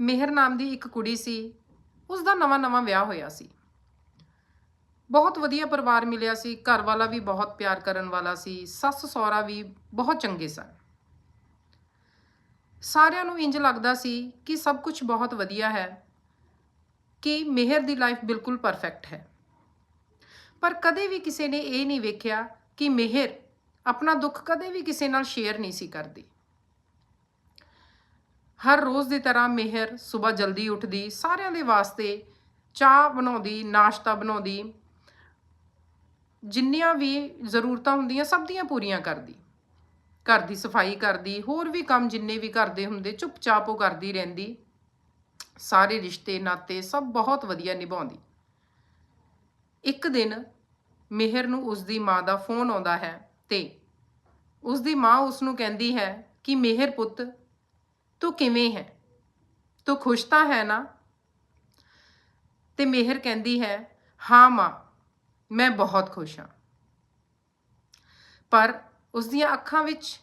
ਮਿਹਰ ਨਾਮ ਦੀ ਇੱਕ ਕੁੜੀ ਸੀ। ਉਸ ਦਾ ਨਵਾਂ-ਨਵਾਂ ਵਿਆਹ ਹੋਇਆ ਸੀ। ਬਹੁਤ ਵਧੀਆ ਪਰਿਵਾਰ ਮਿਲਿਆ ਸੀ। ਘਰ ਵਾਲਾ ਵੀ ਬਹੁਤ ਪਿਆਰ ਕਰਨ ਵਾਲਾ ਸੀ। ਸੱਸ ਸਹੁਰਾ ਵੀ ਬਹੁਤ ਚੰਗੇ ਸਨ। ਸਾਰਿਆਂ ਨੂੰ ਇੰਜ ਲੱਗਦਾ ਸੀ ਕਿ ਸਭ ਕੁਝ ਬਹੁਤ ਵਧੀਆ ਹੈ, ਕਿ ਮਿਹਰ ਦੀ ਲਾਈਫ ਬਿਲਕੁਲ ਪਰਫੈਕਟ ਹੈ। ਪਰ ਕਦੇ ਵੀ ਕਿਸੇ ਨੇ ਇਹ ਨਹੀਂ ਵੇਖਿਆ ਕਿ ਮਿਹਰ ਆਪਣਾ ਦੁੱਖ ਕਦੇ ਵੀ ਕਿਸੇ ਨਾਲ ਸ਼ੇਅਰ ਨਹੀਂ ਸੀ ਕਰਦੀ। ਹਰ ਰੋਜ਼ ਦੀ ਤਰ੍ਹਾਂ ਮਿਹਰ ਸਵੇਰ ਜਲਦੀ ਉੱਠਦੀ, ਸਾਰਿਆਂ ਦੇ ਵਾਸਤੇ ਚਾਹ ਬਣਾਉਂਦੀ, ਨਾਸ਼ਤਾ ਬਣਾਉਂਦੀ। ਜਿੰਨੀਆਂ ਵੀ ਜ਼ਰੂਰਤਾਂ ਹੁੰਦੀਆਂ, ਸਭ ਦੀਆਂ ਪੂਰੀਆਂ ਕਰਦੀ। ਘਰ ਦੀ ਸਫ਼ਾਈ ਕਰਦੀ, ਹੋਰ ਵੀ ਕੰਮ ਜਿੰਨੇ ਵੀ ਕਰਦੇ ਹੁੰਦੇ, ਚੁੱਪਚਾਪ ਉਹ ਕਰਦੀ ਰਹਿੰਦੀ। ਸਾਰੇ ਰਿਸ਼ਤੇ, ਨਾਤੇ ਸਭ ਬਹੁਤ ਵਧੀਆ ਨਿਭਾਉਂਦੀ। ਇੱਕ ਦਿਨ ਮਿਹਰ ਨੂੰ ਉਸ ਦੀ ਮਾਂ ਦਾ ਫੋਨ ਆਉਂਦਾ ਹੈ ਤੇ ਉਸ ਦੀ ਮਾਂ ਉਸ ਨੂੰ ਕਹਿੰਦੀ ਹੈ ਕਿ, ਮਿਹਰ ਪੁੱਤ ਤੂੰ ਕਿਵੇਂ ਹੈ? ਤੂੰ ਖੁਸ਼ ਤਾਂ ਹੈ ਨਾ? ਤੇ ਮਿਹਰ ਕਹਿੰਦੀ ਹੈ, ਹਾਂ ਮਾਂ, ਮੈਂ ਬਹੁਤ ਖੁਸ਼ ਹਾਂ। ਪਰ ਉਸ ਦੀਆਂ ਅੱਖਾਂ ਵਿੱਚ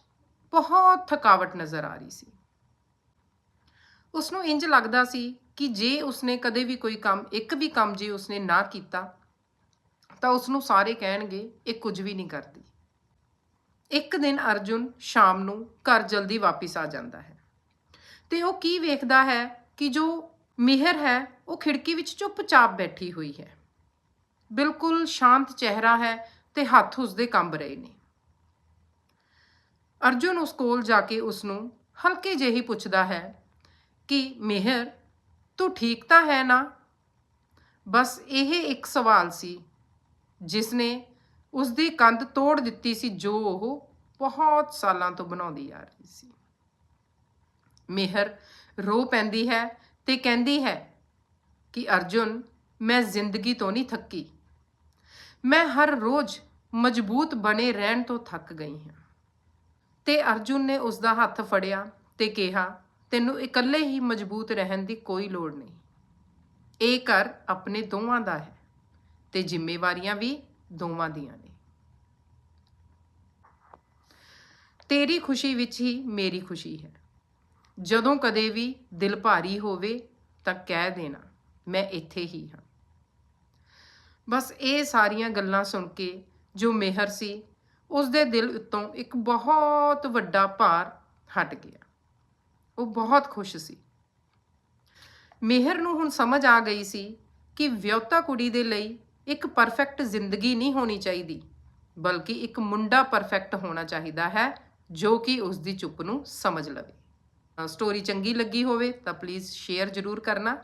ਬਹੁਤ ਥਕਾਵਟ ਨਜ਼ਰ ਆ ਰਹੀ ਸੀ। ਉਸ ਨੂੰ ਇੰਜ ਲੱਗਦਾ ਸੀ ਕਿ ਜੇ ਉਸਨੇ ਕਦੇ ਵੀ ਕੋਈ ਕੰਮ, ਇੱਕ ਵੀ ਕੰਮ ਜੇ ਉਸਨੇ ਨਾ ਕੀਤਾ, ਤਾਂ ਉਸ ਨੂੰ ਸਾਰੇ ਕਹਿਣਗੇ, ਇਹ ਕੁਝ ਵੀ ਨਹੀਂ ਕਰਦੀ। ਇੱਕ ਦਿਨ ਅਰਜੁਨ ਸ਼ਾਮ ਨੂੰ ਘਰ ਜਲਦੀ ਵਾਪਸ ਆ ਜਾਂਦਾ ਹੈ। ਤੇ ਉਹ ਕੀ ਵੇਖਦਾ ਹੈ ਕਿ ਜੋ ਮਿਹਰ ਹੈ, ਉਹ ਖਿੜਕੀ ਵਿੱਚ ਚੁੱਪਚਾਪ ਬੈਠੀ ਹੋਈ ਹੈ। ਬਿਲਕੁਲ ਸ਼ਾਂਤ ਚਿਹਰਾ ਹੈ ਤੇ ਹੱਥ ਉਸਦੇ ਕੰਬ ਰਹੇ ਨੇ। ਅਰਜੁਨ ਉਸ ਕੋਲ ਜਾ ਕੇ ਉਸ ਨੂੰ ਹਲਕੇ ਜਿਹੀ ਪੁੱਛਦਾ ਹੈ ਕਿ, ਮਿਹਰ, ਤੂੰ ਠੀਕ ਤਾਂ ਹੈ ਨਾ? ਬਸ ਇਹ ਇੱਕ ਸਵਾਲ ਸੀ ਜਿਸ ਨੇ ਉਸ ਦੀ ਕੰਧ ਤੋੜ ਦਿੱਤੀ ਸੀ ਜੋ ਉਹ ਬਹੁਤ ਸਾਲਾਂ ਤੋਂ ਬਣਾਉਂਦੀ ਆ ਰਹੀ ਸੀ। ਮਿਹਰ ਰੋ ਪੈਂਦੀ ਹੈ ਤੇ ਕਹਿੰਦੀ ਹੈ ਕਿ ਅਰਜੁਨ, ਮੈਂ ਜ਼ਿੰਦਗੀ ਤੋਂ ਨਹੀਂ ਥੱਕੀ। ਮੈਂ ਹਰ ਰੋਜ਼ ਮਜ਼ਬੂਤ ਬਣੇ ਰਹਿਣ ਤੋਂ ਥੱਕ ਗਈ ਹਾਂ। ਤੇ ਅਰਜੁਨ ਨੇ ਉਸ ਦਾ ਹੱਥ ਫੜਿਆ ਤੇ ਕਿਹਾ, ਤੈਨੂੰ ਇਕੱਲੇ ਹੀ ਮਜ਼ਬੂਤ ਰਹਿਣ ਦੀ ਕੋਈ ਲੋੜ ਨਹੀਂ। ਇਹ ਘਰ ਆਪਣੇ ਦੋਵਾਂ ਦਾ ਹੈ ਤੇ ਜ਼ਿੰਮੇਵਾਰੀਆਂ ਵੀ ਦੋਵਾਂ ਦੀਆਂ ਨੇ। ਤੇਰੀ ਖੁਸ਼ੀ ਵਿੱਚ ਹੀ ਮੇਰੀ ਖੁਸ਼ੀ ਹੈ। ਜਦੋਂ ਕਦੇ ਵੀ ਦਿਲ ਭਾਰੀ ਹੋਵੇ ਤਾਂ ਕਹਿ ਦੇਣਾ, ਮੈਂ ਇੱਥੇ ਹੀ ਹਾਂ। ਬਸ ਇਹ ਸਾਰੀਆਂ ਗੱਲਾਂ ਸੁਣ ਕੇ ਜੋ ਮਿਹਰ ਸੀ ਉਸ ਦੇ ਦਿਲ ਉੱਤੋਂ ਇੱਕ ਬਹੁਤ ਵੱਡਾ ਭਾਰ ਹਟ ਗਿਆ। ਉਹ ਬਹੁਤ ਖੁਸ਼ ਸੀ। ਮਿਹਰ ਨੂੰ ਹੁਣ ਸਮਝ ਆ ਗਈ ਸੀ ਕਿ ਵਿਆਹੁਤਾ ਕੁੜੀ ਦੇ ਲਈ ਇੱਕ ਪਰਫੈਕਟ ਜ਼ਿੰਦਗੀ ਨਹੀਂ ਹੋਣੀ ਚਾਹੀਦੀ, ਬਲਕਿ ਇੱਕ ਮੁੰਡਾ ਪਰਫੈਕਟ ਹੋਣਾ ਚਾਹੀਦਾ ਹੈ ਜੋ ਕਿ ਉਸ ਦੀ ਚੁੱਪ ਨੂੰ ਸਮਝ ਲਵੇ। ਸਟੋਰੀ ਚੰਗੀ ਲੱਗੀ ਹੋਵੇ ਤਾਂ ਪਲੀਜ਼ ਸ਼ੇਅਰ ਜ਼ਰੂਰ ਕਰਨਾ।